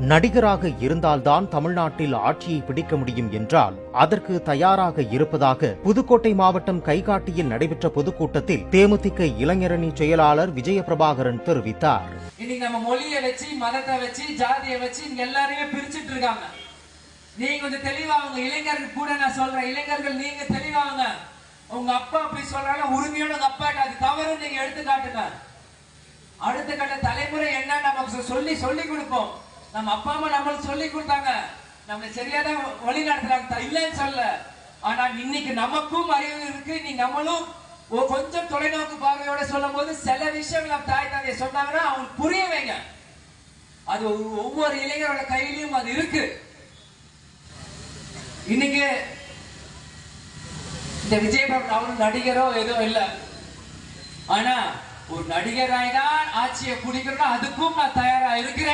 நடிகராக இருந்தால்தான் தமிழ்நாட்டில் ஆட்சியை பிடிக்க முடியும் என்றால் அதற்கு தயாராக இருப்பதாக புதுக்கோட்டை மாவட்டம் கைகாட்டியில் நடைபெற்ற பொதுக்கூட்டத்தில் தேமுதிக இளைஞரணி செயலாளர் விஜயபிரபாகரன் தெரிவித்தார். இன்னைக்கு நம்ம மொழியை வச்சு மதத்தை வச்சு ஜாதியை வச்சு எல்லாரையுமே பிரிச்சுட்டு இருக்காங்க. நீங்க கொஞ்சம் தெளிவாங்க இளைஞர்கள் கூட நான் சொல்றேன். இளைஞர்கள் நீங்க தெளிவாங்க உங்க அப்பா அப்படி சொல்றாலும் உரிமையோட உங்க அப்பா அது தவறு நீங்க எடுத்து காட்டுங்க. அடுத்த கட்ட தலைமுறை என்ன நமக்கு சொல்லி சொல்லி கொடுப்போம். நம்ம அப்பா அம்மா நம்மளுக்கு சொல்லி கொடுத்தாங்க. நம்மளை சரியான வழி நடத்துறாங்க. இல்லைன்னு சொல்ல. ஆனா இன்னைக்கு நமக்கும் அறிவு இருக்கு. நீ நம்மளும் கொஞ்சம் தொலைநோக்கு பார்வையோட சொல்லும் போது சில விஷயங்கள் நம்ம தாய் தந்தைய சொன்னாங்கன்னா அவங்களுக்கு புரிய வைங்க அது ஒவ்வொரு- இளைஞரோட கையிலையும் அது இருக்கு. இன்னைக்கு இந்த விஜயபிரபு அவரும் நடிகரோ எதுவும் இல்லை. ஆனா ஒரு நடிகராய் தான் ஆட்சியை பிடிக்கணும் அதுக்கும் நான் தயாரா இருக்கிறேன்.